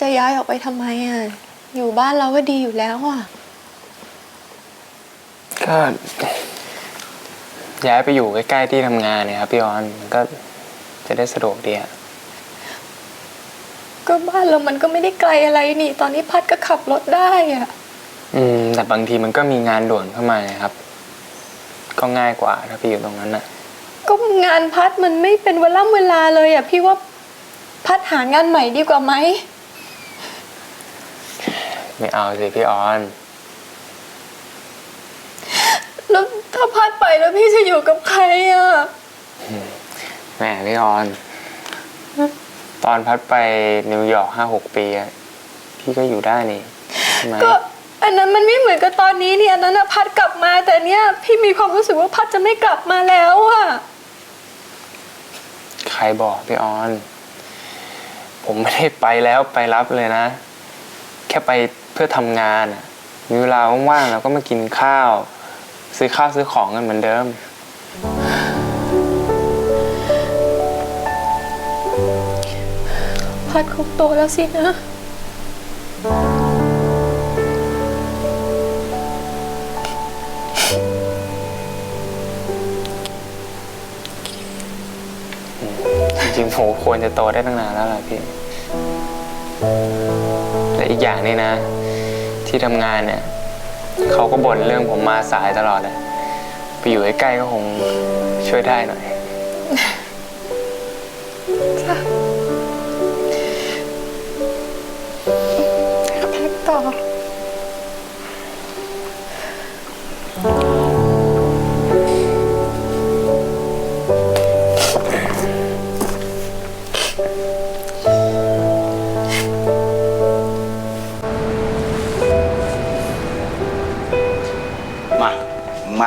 จะย้ายออกไปทำไมอะ อยู่บ้านเราก็ดีอยู่แล้วอะ ก็ย้ายไปอยู่ใกล้ๆที่ทำงานเนี่ยครับพี่ออนมันก็จะได้สะดวกดีอะก็บ้านเรามันก็ไม่ได้ไกลอะไรนี่ ตอนนี้พัดก็ขับรถได้อะ อืม แต่บางทีมันก็มีงานด่วนเข้ามาไงครับ ก็ง่ายกว่าถ้าพี่อยู่ตรงนั้นน่ะก็งานพัดมันไม่เป็นเวล่ำเวลาเลยอะ พี่ว่าพัดหางานใหม่ดีกว่าไหม ไม่เอาสิพี่ออนแล้วถ้าพัดไปแล้วพี่จะอยู่กับใครอะแหมพี่ออน ตอนพัดไปนิวยอร์กห้าหกปีอะพี่ก็อยู่ได้นี่ใช่ไหมก็อันนั้นมันไม่เหมือนกับตอนนี้นี่อันนั้นอะพัดกลับมา แต่เนี้ยพี่มีความรู้สึกว่าพัดจะไม่กลับมาแล้วอะใครบอกพี่ออน ผมไม่ได้ไปแล้วไปรับเลยนะ แค่ไปเพื่อทำงานอะมีเวลาว่างๆเราก็มากินข้าว ซื้อข้าวซื้อของกันเหมือนเดิม พัดคงโตแล้วสินะ จริงๆผมควรจะโตได้ตั้งนานแล้วล่ะพี่ และอีกอย่างนี่นะ ที่ทำงานเนี่ยเขาก็บ่นเรื่องผมมาสายตลอดเลยไปอยู่ใกล้ๆก็คงช่วยได้หน่อย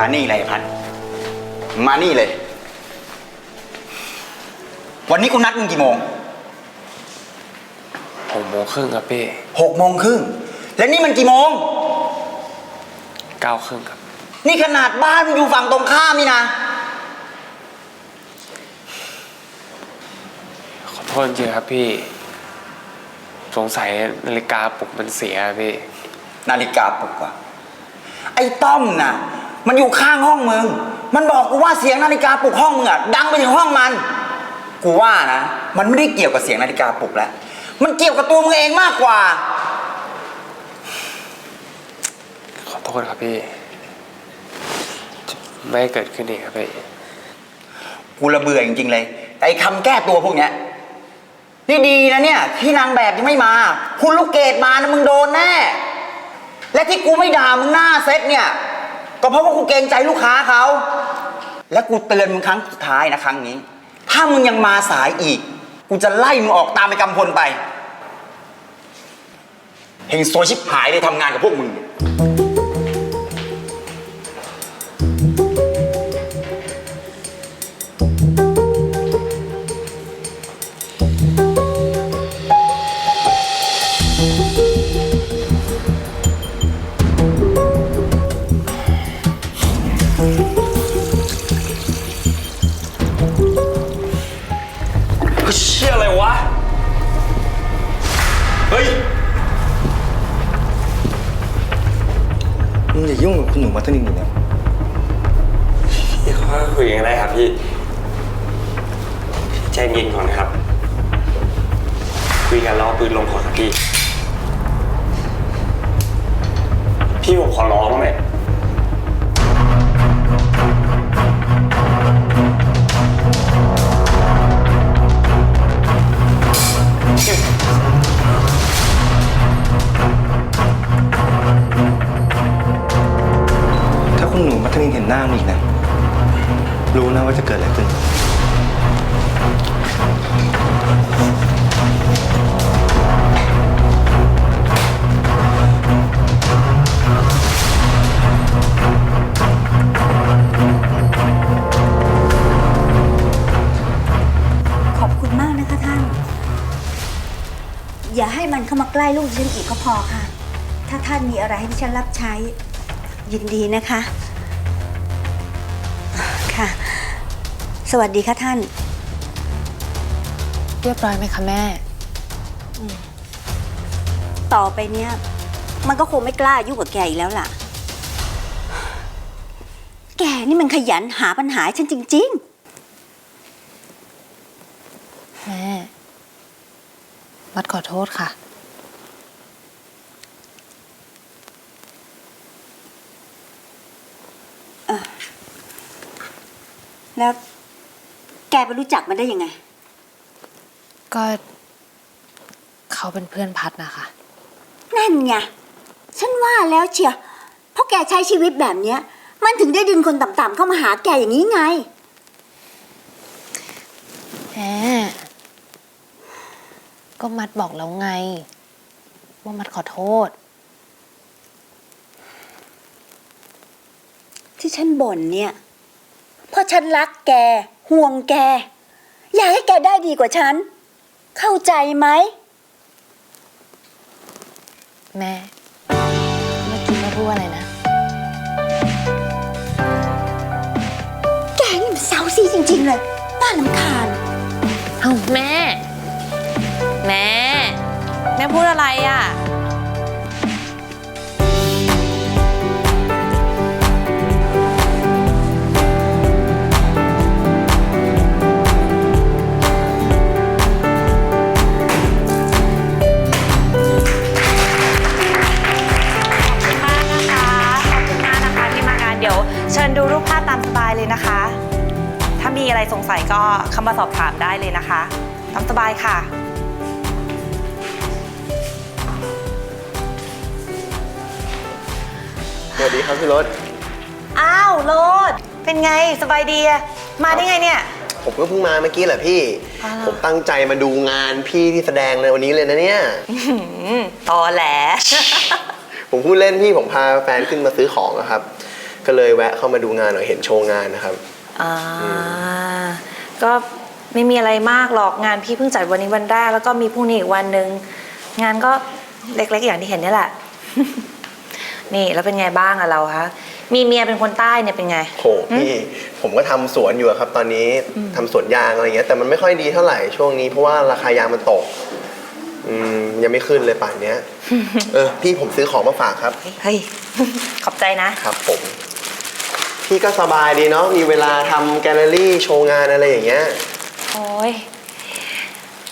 มานี่เลยพัด มานี่เลย วันนี้กูนัดมึงกี่โมงหกโมงครึ่งครับพี่หกโมงครึ่ง แล้วนี่มันกี่โมง เก้าครึ่งครับ นี่ขนาดบ้านมึงอยู่ฝั่งตรงข้ามนี่นะ ขอโทษจริงๆครับพี่ สงสัยนาฬิกาปลุกมันเสียอะพี่ นาฬิกาปลุกอะไอ้ต้อมน่ะ มันอยู่ข้างห้องมึง มันบอกกูว่าเสียงนาฬิกาปลุกห้องมึงอะดังไปถึงห้องมัน กูว่านะ มันไม่ได้เกี่ยวกับเสียงนาฬิกาปลุกแล้ว มันเกี่ยวกับตัวมึงเองมากกว่า ขอโทษครับพี่จะไม่ให้เกิดขึ้นอีกครับพี่ กูระเบื่อจริงๆเลยแต่ไอ้คำแก้ตัวพวกเนี้ยนี่ดีนะเนี่ย ที่นางแบบยังไม่มา คุณลูกเกดมานะมึงโดนแน่ และที่กูไม่ด่ามึงหน้าเซ็ตเนี่ย ก็เพราะว่ากูเกรงใจลูกค้าเขา และกูเตือนมึงครั้งสุดท้ายนะครั้งนี้ ถ้ามึงยังมาสายอีก กูจะไล่มึงออกตามไปกำพลไป เฮงโซชิบหายเลยทำงานกับพวกมึง หน้ามึงอีกนะ รู้นะว่าจะเกิดอะไรขึ้น ขอบคุณมากนะคะท่าน อย่าให้มันเข้ามาใกล้ลูกดิฉันอีกก็พอค่ะ ถ้าท่านมีอะไรให้ดิฉันรับใช้ ยินดีนะคะ สวัสดีค่ะท่าน เรียบร้อยไหมคะแม่ ต่อไปเนี้ย มันก็คงไม่กล้ายุ่งกับแกอีกแล้วล่ะ แกนี่มันขยันหาปัญหาให้ฉันจริง แม่มัดขอโทษค่ะ ๆ แล้ว แกไปรู้จักมันได้ยังไง ก็เขาเป็นเพื่อนพัดนะคะ นั่นไง ฉันว่าแล้วเชียวเพราะแกใช้ชีวิตแบบเนี้ย มันถึงได้ดึงคนต่ำๆเข้ามาหาแกอย่างนี้ไงแม่ก็มัดบอกแล้วไง ว่ามัดขอโทษ ที่ฉันบ่นเนี่ย เพราะฉันรักแก ห่วงแก อยากให้แกได้ดีกว่าฉัน เข้าใจไหม แม่ เมื่อกี้แม่พูดว่าอะไรนะ แกนี่มันเซาซีจริง ๆ เลยน่าลำคาญ เอ้าแม่ แม่ แม่พูดอะไรอะามาสอบถามได้เลยนะคะตามสบายค่ะ สวัสดีครับพี่รถ อ้าวโรดเป็นไงสบายดีอะมาได้ไงเนี่ย ผมก็เพิ่งมาเมื่อกี้แหละพี่ อ๋อเหรอ ผมตั้งใจมาดูงานพี่ที่แสดงในวันนี้เลยนะเนี่ยอื้อหือตอแหล ผมพูดเล่นพี่ผมพาแฟนขึ้นมาซื้อของอะครับ ก็เลยแวะเข้ามาดูงานหน่อยเห็นโชว์งานนะครับ อ่า ก็ไม่มีอะไรมากหรอกงานพี่เพิ่งจัดวันนี้วันแรกแล้วก็มีพรุ่งนี้อีกวันหนึ่งงานก็เล็กๆอย่างที่เห็นนี่แหละ นี่แล้วเป็นไงบ้างอะเราคะมีเมียเป็นคนใต้เนี่ยเป็นไง โหพี่ผมก็ทำสวนอยู่อะครับ ตอนนี้ทำสวนยางอะไรเงี้ยแต่มันไม่ค่อยดีเท่าไหร่ช่วงนี้เพราะว่าราคายางมันตก อืมยังไม่ขึ้นเลยป่านเนี้ย เออพี่ผมซื้อของมาฝากครับ เฮ้ย ขอบใจนะครับผม พี่ก็สบายดีเนาะ มีเวลาทำแกลเลอรี่โชว์งานอะไรอย่างเงี้ย โอ้ย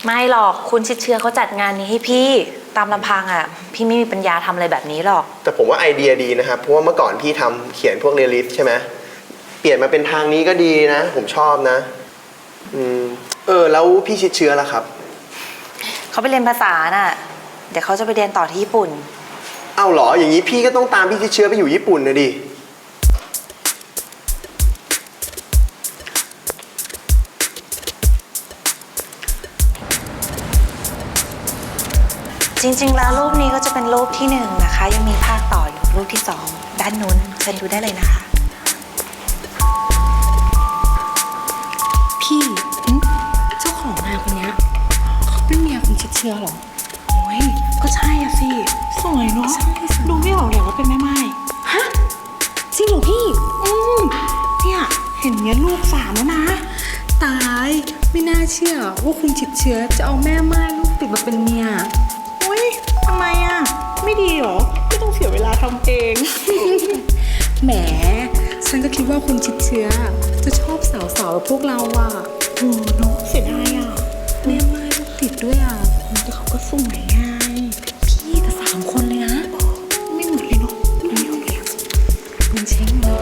ไม่หรอกคุณชิดเชื้อเขาจัดงานนี้ให้พี่ตามลำพังอะ พี่ไม่มีปัญญาทำอะไรแบบนี้หรอก แต่ผมว่าไอเดียดีนะครับ เพราะว่าเมื่อก่อนพี่ทำเขียนพวกเรลิสใช่ไหม เปลี่ยนมาเป็นทางนี้ก็ดีนะ ผมชอบนะ อืม เออ แล้วพี่ชิดเชื้อล่ะครับ เขาไปเรียนภาษาน่ะ เดี๋ยวเขาจะไปเรียนต่อที่ญี่ปุ่น เอ้าเหรอ อย่างนี้พี่ก็ต้องตามพี่ชิดเชื้อไปอยู่ญี่ปุ่นนะดิ จริงๆ แล้วรูปนี้ก็จะเป็นรูปที่หนึ่งนะคะ ยังมีภาคต่ออยู่รูปที่สองด้านนู้นเชิญดูได้เลยนะคะ พี่เจ้าของงานคนเนี้ยเขาเป็นเมียคุณชิดเชื้อเหรอ โอ้ยก็ใช่อะสิ สวยเนาะดูไม่ออกเลยว่าเป็นแม่ไม้ฮะจริงเหรอพี่ อืมเนี่ยเห็นเนี้ยลูกสามแล้วนะ ตายไม่น่าเชื่อว่าคุณชิดเชื้อจะเอาแม่ไม้ลูกติดมาเป็นเมียโอ้ยทำ ไมอะไม่ดีเหรอ ไม่ต้องเสียเวลาทำเอง แหม ฉันก็คิดว่าคุณชิดเชื้อ จะชอบสาวๆแบบพวกเราอะโอ้เนาะเสียดายอะแม่ไม้ก็ติดด้วยอะแต่เขาก็สวยไงพี่แต่สามคนเลยนะ ไม่เหมือนเลยเนาะไม่เหมือนเลยอะมันเช้งเลย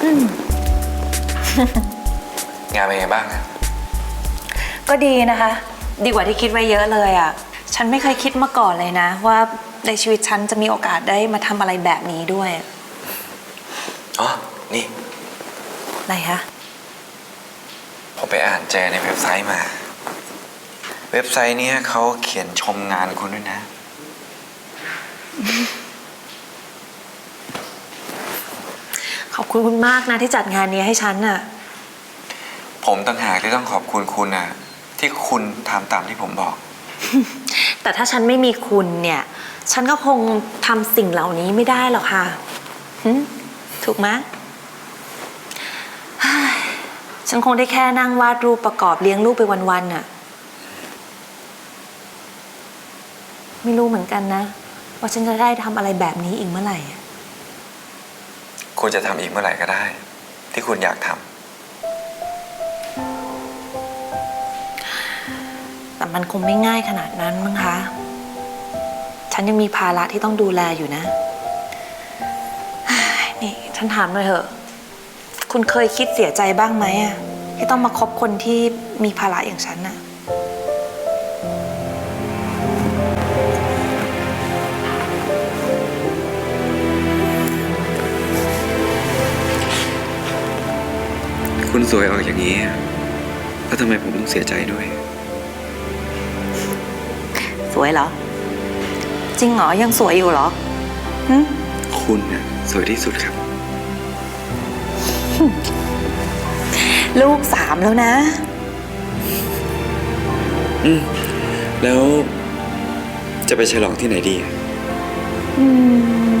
งานเป็นไง บ้างอะก็ดีนะคะ ดีกว่าที่คิดไว้เยอะเลยอะ่ะ ฉันไม่เคยคิดมาก่อนเลยนะ ว่าในชีวิตฉันจะมีโอกาสได้มาทำอะไรแบบนี้ด้วย อ๋อ นี่ อะไรคะ ผมไปอ่านเจอในเว็บไซต์มา เว็บไซต์เนี้ยเขาเขียนชมงานคุณด้วยนะ ขอบคุณคุณมากนะที่จัดงานนี้ให้ฉันน่ะ ผมต่างหากที่ต้องขอบคุณคุณนะที่คุณทำตามที่ผมบอก แต่ถ้าฉันไม่มีคุณเนี่ย ฉันก็คงทำสิ่งเหล่านี้ไม่ได้หรอกค่ะหึถูกไหมเฮ้ยฉันคงได้แค่นั่งวาดรูปประกอบเลี้ยงลูกไปวันๆน่ะ ไม่รู้เหมือนกันนะ ว่าฉันจะได้ทำอะไรแบบนี้อีกเมื่อไหร่อะ คุณจะทำอีกเมื่อไหร่ก็ได้ ที่คุณอยากทำ แต่มันคงไม่ง่ายขนาดนั้นมั้งคะ ฉันยังมีภาระที่ต้องดูแลอยู่นะ นี่ฉันถามหน่อยเถอะ คุณเคยคิดเสียใจบ้างไหมอะที่ต้องมาคบคนที่มีภาระอย่างฉันน่ะคุณสวยออกอย่างนี้ แล้วทำไมผมต้องเสียใจด้วย สวยเหรอ จริงเหรอยังสวยอยู่เหรอหึคุณน่ะสวยที่สุดครับ ลูกสามแล้วนะ อืมแล้วจะไปฉลองที่ไหนดีอะ อืม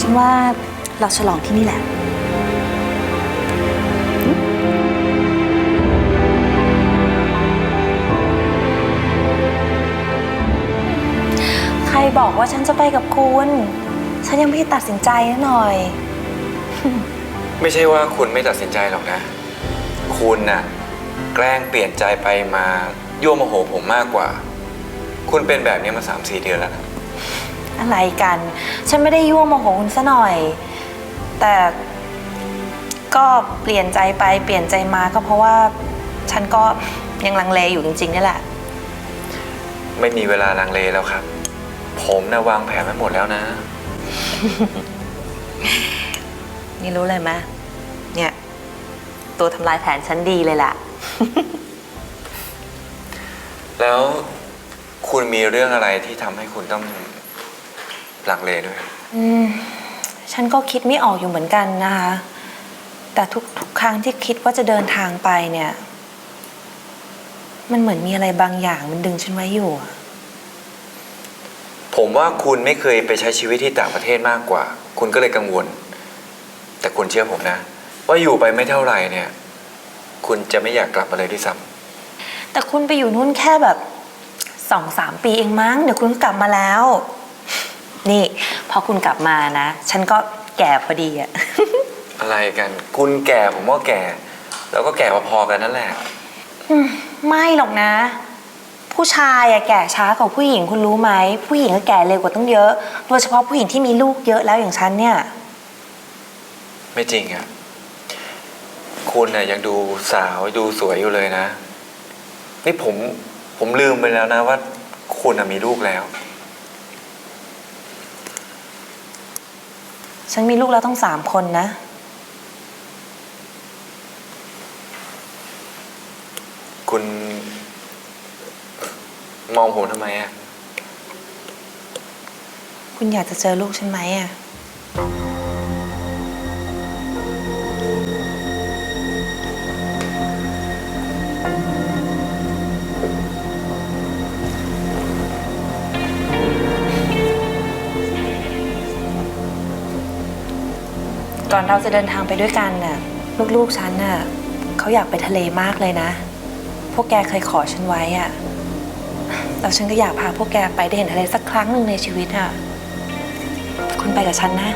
ฉันว่าเราฉลองที่นี่แหละ บอกว่าฉันจะไปกับคุณ ฉันยังไม่ได้ตัดสินใจนะหน่อย ไม่ใช่ว่าคุณไม่ตัดสินใจหรอกนะ คุณน่ะ แกล้งเปลี่ยนใจไปมายั่วโมโหผมมากกว่า คุณเป็นแบบนี้มาสามสี่เดือนแล้วนะ อะไรกัน ฉันไม่ได้ยั่วโมโหคุณซะหน่อย แต่ก็เปลี่ยนใจไปเปลี่ยนใจมาก็เพราะว่าฉันก็ยังลังเลอยู่จริงๆนี่แหละ ไม่มีเวลาลังเลแล้วครับ ผมนะวางแผนไว้หมดแล้วนะ นี่รู้เลยไหมเนี่ย ตัวทำลายแผนฉันดีเลยล่ะ แล้วคุณมีเรื่องอะไรที่ทำให้คุณต้องลังเลด้วย อืม ฉันก็คิดไม่ออกอยู่เหมือนกันนะคะ แต่ทุกทุกครั้งที่คิดว่าจะเดินทางไปเนี่ย มันเหมือนมีอะไรบางอย่างมันดึงฉันไว้อยู่อะ ผมว่าคุณไม่เคยไปใช้ชีวิตที่ต่างประเทศมากกว่า คุณก็เลยกังวล แต่คุณเชื่อผมนะ ว่าอยู่ไปไม่เท่าไหร่เนี่ย คุณจะไม่อยากกลับมาเลยด้วยซ้แต่คุณไปอยู่นู่นแค่แบบสองสามปีเองมั้ง เดี๋ยวคุณก็กลับมาแล้ว นี่ พอคุณกลับมานะ ฉันก็แก่พอดีอะำอะไรกัน คุณแก่ผมก็แก่ แล้วก็แก่พอๆกันนั่นแหละอืมไม่หรอกนะ ผู้ชายอะแก่ช้ากว่าผู้หญิงคุณรู้ไหม ผู้หญิงก็แก่เร็วกว่าต้องเยอะ โดยเฉพาะผู้หญิงที่มีลูกเยอะแล้วอย่างฉันเนี่ย ไม่จริงอะ่ะคุณน่ะยังดูสาวดูสวยอยู่เลยนะ นี่ผมผมลืมไปแล้วนะว่าคุณน่ะมีลูกแล้ว ฉันมีลูกแล้วต้องสามคนนะ คุณ มองผมทำไมอะคุณอยากจะเจอลูกฉันไหมอะก่อนเราจะเดินทางไปด้วยกันน่ะ ลูกๆฉันน่ะเขาอยากไปทะเลมากเลยนะ พวกแกเคยขอฉันไว้อะ แล้วฉันก็อยากพาพวกแกไปได้เห็นอะไรสักครั้งหนึ่งในชีวิตอะคุณไปกับฉันนะ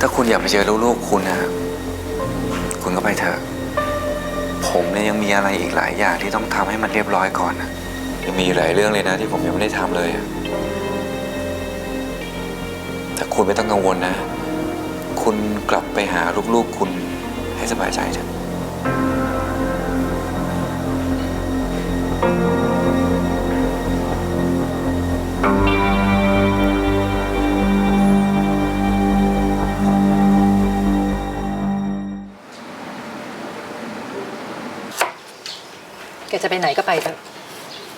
ถ้าคุณอยากไปเจอลูกๆคุณนะ คุณก็ไปเถอะ เนี่ยยังมีอะไรอีกหลายอย่างที่ต้องทำให้มันเรียบร้อยก่อนนะยังมีหลายเรื่องเลยนะที่ผมยังไม่ได้ทำเลยอะแต่คุณไม่ต้องกังวลนะ คุณกลับไปหาลูกๆคุณให้สบายใจเถอะ กจะไปไหนก็ไปเถอะ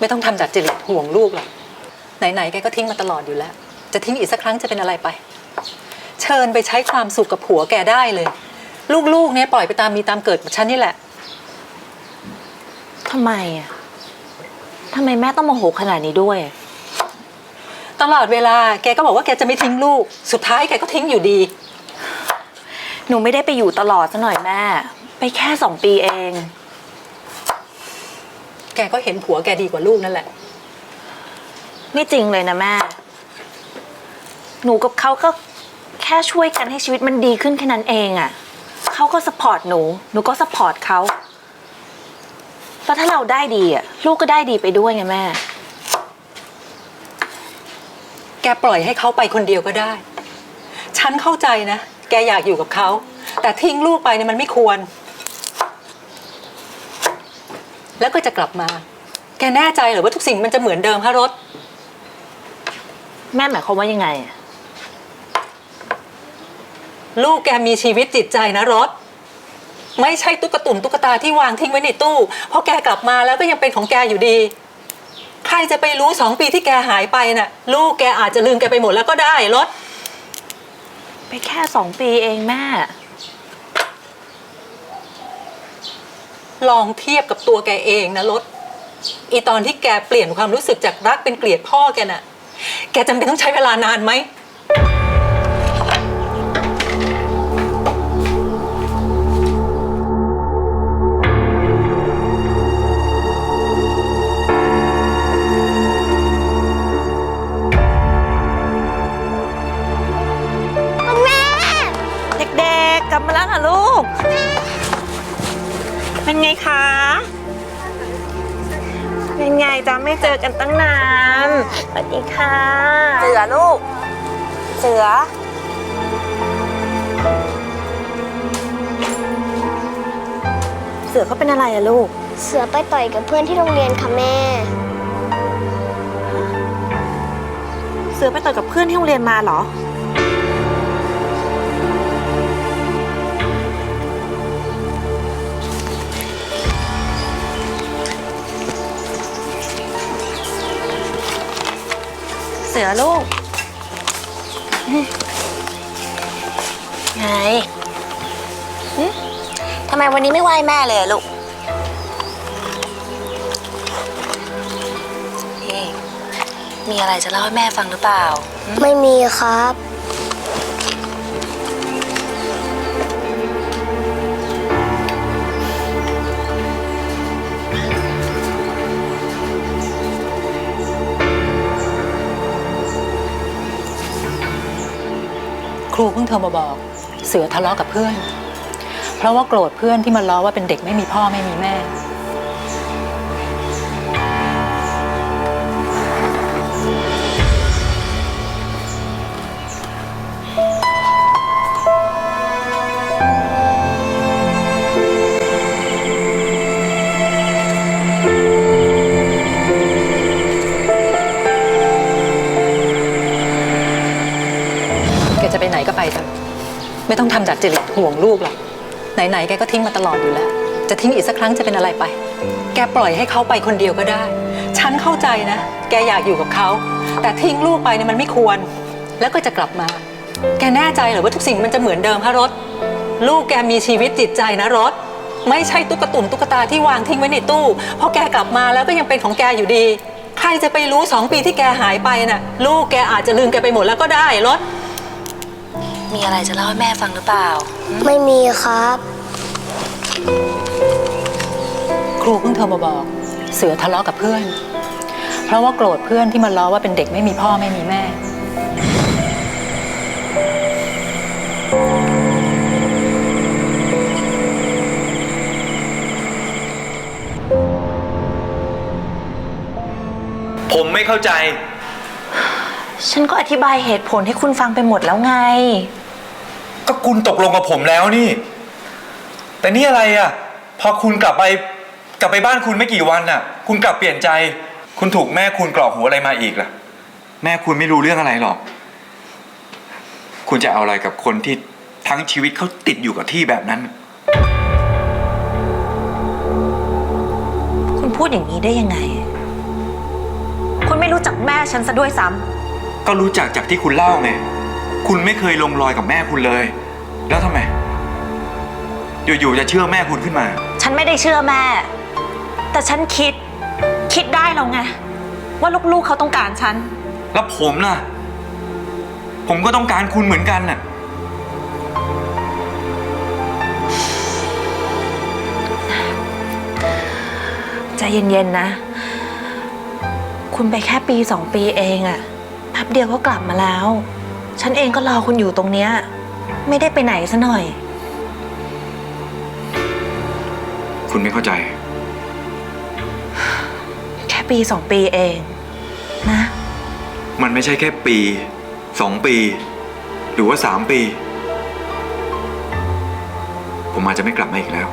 ไม่ต้องทำจากจริตห่วงลูกหรอกไหนๆแกก็ทิ้งมาตลอดอยู่แล้ว จะทิ้งอีกสักครั้งจะเป็นอะไรไป เชิญไปใช้ความสุขกับผัวแกได้เลย ลูกๆเนี่ยปล่อยไปตามมีตามเกิดกับฉันนี่แหละ ทำไมอะทำไมแม่ต้องโมโหขนาดนี้ด้วย ตลอดเวลาแกก็บอกว่าแกจะไม่ทิ้งลูก สุดท้ายแกก็ทิ้งอยู่ดี หนูไม่ได้ไปอยู่ตลอดซะหน่อยแม่ ไปแค่สองปีเอง แกก็เห็นผัวแกดีกว่าลูกนั่นแหละ ไม่จริงเลยนะแม่ หนูกับเขาก็แค่ช่วยกันให้ชีวิตมันดีขึ้นแค่นั้นเองอะ่ะเขาก็สปอร์ตหนู หนูก็สปอร์ตเขาแล้วถ้าเราได้ดีอะ่ะ ลูกก็ได้ดีไปด้วยไงแม่ แกปล่อยให้เขาไปคนเดียวก็ได้ ฉันเข้าใจนะ แกอยากอยู่กับเขา แต่ทิ้งลูกไปเนี่ยมันไม่ควร แล้วก็จะกลับมา แกแน่ใจเหรือว่าทุกสิ่งมันจะเหมือนเดิมฮะรถ แม่หมายความว่ายังไงอะลูกแกมีชีวิตจิตใจนะรถ ไม่ใช่ตุ๊กตุ่นตุ๊กตาที่วางทิ้งไว้ในตู้เพราะแกกลับมาแล้วก็ยังเป็นของแกอยู่ดี ใครจะไปรู้สองปีที่แกหายไปน่ะ ลูกแกอาจจะลืมแกไปหมดแล้วก็ได้รถ ไปแค่สองปีเองแม่ ลองเทียบกับตัวแกเองนะรถอีตอนที่แกเปลี่ยนความรู้สึกจากรักเป็นเกลียดพ่อแกน่ะ แกจำเป็นต้องใช้เวลานานไหม กันตั้งนานสวัสดีค่ะ เสือลูก เสือ เสือเขาเป็นอะไรอะลูก เสือไปต่อยกับเพื่อนที่โรงเรียนค่ะแม่ เสือไปต่อยกับเพื่อนที่โรงเรียนมาเหรอ สือลูก ไงหึทำไมวันนี้ไม่ไหว้แม่เลยอะลูกนี่มีอะไรจะเล่าให้แม่ฟังหรือเปล่า ไม่มีครับ รูเพิ่งโทรมาบอก เสือทะเลาะกับเพื่อน เพราะว่าโกรธเพื่อนที่มาล้อว่าเป็นเด็กไม่มีพ่อไม่มีแม่ ไม่ต้องทำจากจริตห่วงลูกหรอกไหนๆแกก็ทิ้งมาตลอดอยู่แล้ว จะทิ้งอีกสักครั้งจะเป็นอะไรไป แกปล่อยให้เขาไปคนเดียวก็ได้ ฉันเข้าใจนะ แกอยากอยู่กับเขา แต่ทิ้งลูกไปเนี่ยมันไม่ควร แล้วก็จะกลับมา แกแน่ใจเหรือว่าทุกสิ่งมันจะเหมือนเดิมฮะรถ ลูกแกมีชีวิตจิตใจนะรถ ไม่ใช่ตุ๊กตุนตุ๊กตาที่วางทิ้งไว้ในตู้ พอแกกลับมาแล้วก็ยังเป็นของแกอยู่ดี ใครจะไปรู้สองปีที่แกหายไปน่ะ ลูกแกอาจจะลืมแกไปหมดแล้วก็ได้รถ มีอะไรจะเล่าให้แม่ฟังหรือเปล่า ไม่มีครับ ครูเพิ่งโทรมาบอก เสือทะเลาะกับเพื่อน เพราะว่าโกรธเพื่อนที่มาล้อว่าเป็นเด็กไม่มีพ่อไม่มีแม่ ผมไม่เข้าใจ ฉันก็อธิบายเหตุผลให้คุณฟังไปหมดแล้วไง ก็คุณตกลงกับผมแล้วนี่ แต่นี่อะไรอะ พอคุณกลับไปกลับไปบ้านคุณไม่กี่วันน่ะ คุณกลับเปลี่ยนใจ คุณถูกแม่คุณกรอกหูอะไรมาอีกล่ะ แม่คุณไม่รู้เรื่องอะไรหรอก คุณจะเอาอะไรกับคนที่ทั้งชีวิตเขาติดอยู่กับที่แบบนั้น คุณพูดอย่างนี้ได้ยังไง คุณไม่รู้จักแม่ฉันซะด้วยซ้ำ ก็รู้จักจากที่คุณเล่าไง คุณไม่เคยลงรอยกับแม่คุณเลย แล้วทำไม อยู่ๆจะเชื่อแม่คุณขึ้นมา ฉันไม่ได้เชื่อแม่ แต่ฉันคิด คิดได้แล้วไง ว่าลูกๆเขาต้องการฉัน แล้วผมล่ะ ผมก็ต้องการคุณเหมือนกันน่ะ ใจเย็นๆนะ คุณไปแค่ปีสองปีเองอะแป๊บเดียวก็กลับมาแล้ว ฉันเองก็รอคุณอยู่ตรงเนี้ย ไม่ได้ไปไหนซะหน่อย คุณไม่เข้าใจ แค่ปีสองปีเอง นะ มันไม่ใช่แค่ปีสองปี หรือว่าสามปี ผมอาจจะไม่กลับมาอีกแล้ว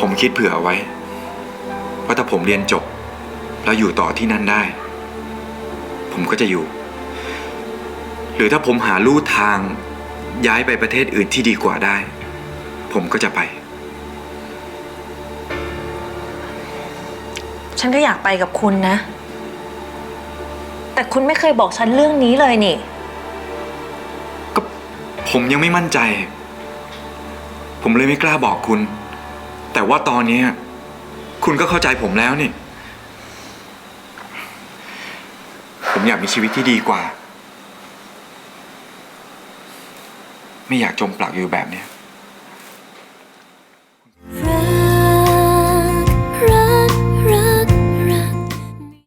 ผมคิดเผื่อเอาไว้ ว่าถ้าผมเรียนจบ แล้วอยู่ต่อที่นั่นได้ ผมก็จะอยู่ หรือถ้าผมหาลู่ทางย้ายไปประเทศอื่นที่ดีกว่าได้ ผมก็จะไป ฉันก็อยากไปกับคุณนะ แต่คุณไม่เคยบอกฉันเรื่องนี้เลยนี่ ก็ผมยังไม่มั่นใจ ผมเลยไม่กล้าบอกคุณ แต่ว่าตอนนี้ คุณก็เข้าใจผมแล้วนี่ ผมอยากมีชีวิตที่ดีกว่า ไม่อยากจมปลักอยู่แบบเนี้ย